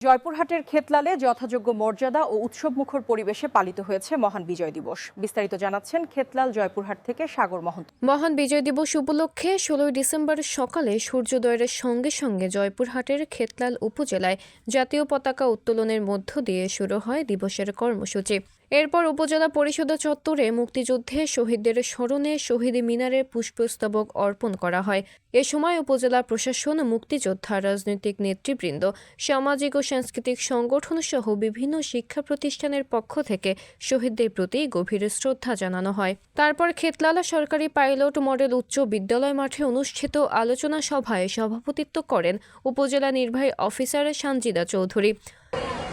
জয়পুরহাটের খেতলালে যথাযোগ্য মর্যাদা ও উৎসবমুখর পরিবেশে পালিত হয়েছে মহান বিজয় দিবস। বিস্তারিত জানাচ্ছেন খেতলাল জয়পুরহাট থেকে সাগর মহন্ত। মহান বিজয় দিবস উপলক্ষে ষোলোই ডিসেম্বর সকালে সূর্যোদয়ের সঙ্গে সঙ্গে জয়পুরহাটের খেতলাল উপজেলায় জাতীয় পতাকা উত্তোলনের মধ্য দিয়ে শুরু হয় দিবসের কর্মসূচি। এরপর উপজেলা পরিষদ চত্বরে মুক্তিযুদ্ধে শহীদদের স্মরণে শহীদ মিনারে পুষ্পস্তবক অর্পণ করা হয়। এ সময় উপজেলা প্রশাসন, মুক্তিযোদ্ধা, রাজনৈতিক নেতৃবৃন্দ, সামাজিক ও সাংস্কৃতিক সংগঠন সহ বিভিন্ন শিক্ষা প্রতিষ্ঠানের পক্ষ থেকে শহীদদের প্রতি গভীর শ্রদ্ধা জানানো হয়। তারপর খেতলালা সরকারি পাইলট মডেল উচ্চ বিদ্যালয় মাঠে অনুষ্ঠিত আলোচনা সভায় সভাপতিত্ব করেন উপজেলা নির্বাহী অফিসার সানজিদা চৌধুরী।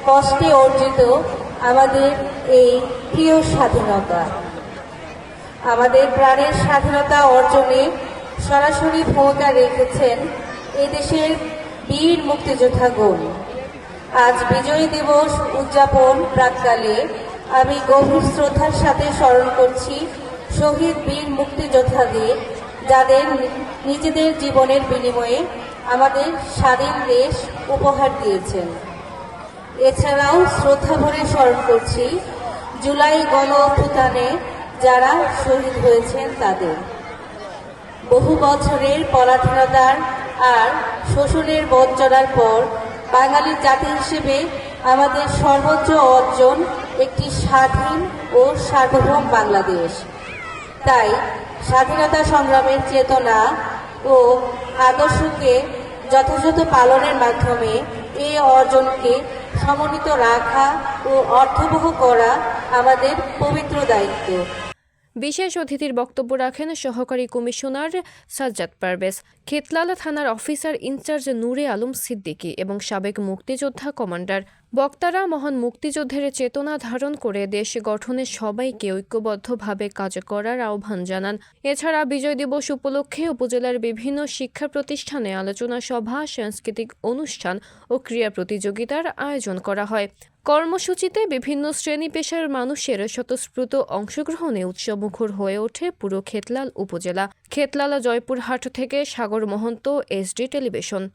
কষ্টে অর্জিত আমাদের এই প্রিয় স্বাধীনতা। আমাদের প্রাণের স্বাধীনতা অর্জনে সরাসরি ভূমিকা রেখেছেন এদেশের বীর মুক্তিযোদ্ধাগণ আজ বিজয় দিবস উদযাপন প্রাককালে আমি গভীর শ্রদ্ধার সাথে স্মরণ করছি শহীদ বীর মুক্তিযোদ্ধাদের, যাদের নিজেদের জীবনের বিনিময়ে আমাদের স্বাধীন দেশ উপহার দিয়েছেন। এছাড়াও শ্রদ্ধা ভরে স্মরণ করছি জুলাই গণ অভ্যুত্থানে যারা শহীদ হয়েছেন তাদের। বহু বছরের পরাধীনতার আর শোষণের বঞ্চনার পর বাঙালি জাতি হিসেবে আমাদের সর্বোচ্চ অর্জন একটি স্বাধীন ও সার্বভৌম বাংলাদেশ। তাই স্বাধীনতা সংগ্রামের চেতনা ও আদর্শকে যথাযথ পালনের মাধ্যমে এই অর্জনকে সমন্বিত রাখা ও অর্থবহ করা আমাদের পবিত্র দায়িত্ব। বিশেষ অতিথির বক্তব্য রাখেন সহকারী কমিশনার সাজ্জাদ পারভেজ। খেতলালা থানার officer in charge Nure Alam Siddiqui এবং সাবেক মুক্তিযোদ্ধা কমান্ডার বক্তারা মহান মুক্তিযুদ্ধের চেতনা ধারণ করে দেশ গঠনে সবাইকে ঐক্যবদ্ধভাবে কাজ করার আহ্বান জানান। এছাড়া বিজয় দিবস উপলক্ষে উপজেলার বিভিন্ন শিক্ষা প্রতিষ্ঠানে আলোচনা সভা, সাংস্কৃতিক অনুষ্ঠান ও ক্রীড়া প্রতিযোগিতার আয়োজন করা হয়। কর্মসূচিতে বিভিন্ন শ্রেণি পেশার মানুষের স্বতঃস্ফূর্ত অংশগ্রহণে উৎসবমুখর হয়ে ওঠে পুরো খেতলাল উপজেলা। খেতলালা জয়পুরহাট থেকে সাগর মহন্ত এসডি টেলিভিশন।